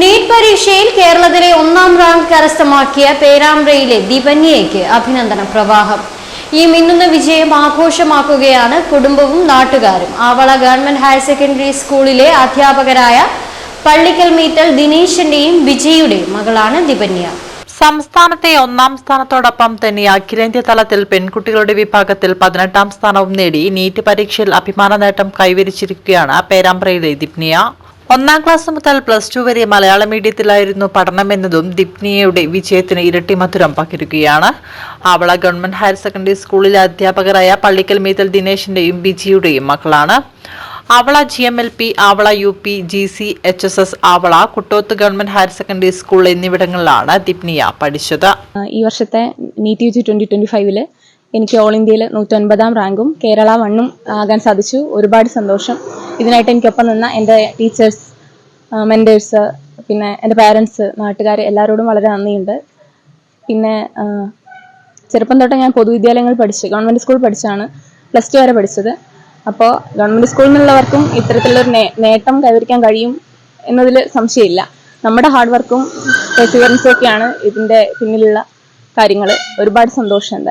NEET പരീക്ഷയിൽ കേരളത്തിലെ ഒന്നാം റാങ്ക് കരസ്ഥമാക്കിയ പേരാമ്പ്രയിലെ ദീപന്യയ്ക്ക് അഭിനന്ദന പ്രവാഹം. ഈ മിന്നുന്ന വിജയം ആഘോഷമാക്കുകയാണ് കുടുംബവും നാട്ടുകാരും. ആവള ഗവൺമെന്റ് ഹയർ സെക്കൻഡറി സ്കൂളിലെ അധ്യാപകരായ പള്ളിക്കൽ മീറ്റൽ ദിനേശന്റെയും വിജയുടെയും മകളാണ് ദിപന്യ. സംസ്ഥാനത്തെ ഒന്നാം സ്ഥാനത്തോടൊപ്പം തന്നെ അഖിലേന്ത്യാ തലത്തിൽ പെൺകുട്ടികളുടെ വിഭാഗത്തിൽ പതിനെട്ടാം സ്ഥാനവും നേടി നീറ്റ് പരീക്ഷയിൽ അഭിമാന നേട്ടം കൈവരിച്ചിരിക്കുകയാണ് പേരാമ്പ്രയിലെ ദിപ്നിയ. ഒന്നാം ക്ലാസ് മുതൽ പ്ലസ് ടു വരെ മലയാള മീഡിയത്തിലായിരുന്നു പഠനമെന്നതും ദിപ്നിയയുടെ വിജയത്തിന് ഇരട്ടി മധുരം പകരുകയാണ്. ആവള ഗവൺമെന്റ് ഹയർ സെക്കൻഡറി സ്കൂളിലെ അധ്യാപകരായ പള്ളിക്കൽ മീതൽ ദിനേശിന്റെയും ബിജിയുടെയും മക്കളാണ് Avala G M L P Avala U P G C H S S Avala Kuttoth government higher secondary school എന്നിവിടങ്ങളിലാണ് ദിപ്നിയ പഠിച്ചത്. ഈ വർഷത്തെ നീറ്റ് യു ട്വന്റി ട്വന്റി ഫൈവിൽ എനിക്ക് ഓൾ ഇന്ത്യയിൽ നൂറ്റൊൻപതാം റാങ്കും കേരള വണ്ണും ആകാൻ സാധിച്ചു. ഒരുപാട് സന്തോഷം. ഇതിനായിട്ട് എനിക്കൊപ്പം നിന്ന എന്റെ ടീച്ചേഴ്സ് മെന്റേഴ്സ് പിന്നെ എന്റെ പാരൻസ് നാട്ടുകാർ എല്ലാവരോടും വളരെ നന്ദിയുണ്ട്. പിന്നെ ചെറുപ്പം തൊട്ട് ഞാൻ പൊതുവിദ്യാലയങ്ങളിൽ പഠിച്ച് ഗവൺമെന്റ് സ്കൂൾ പഠിച്ചാണ് പ്ലസ് ടു വരെ പഠിച്ചത്. അപ്പോൾ ഗവൺമെന്റ് സ്കൂളിൽ നിന്നുള്ളവർക്കും ഇത്തരത്തിലുള്ളൊരു നേട്ടം കൈവരിക്കാൻ കഴിയും എന്നതിൽ സംശയമില്ല. നമ്മുടെ ഹാർഡ് വർക്കും പെർസിവറൻസും ഒക്കെയാണ് ഇതിന്റെ പിന്നിലുള്ള കാര്യങ്ങൾ ഒരുപാട് സന്തോഷം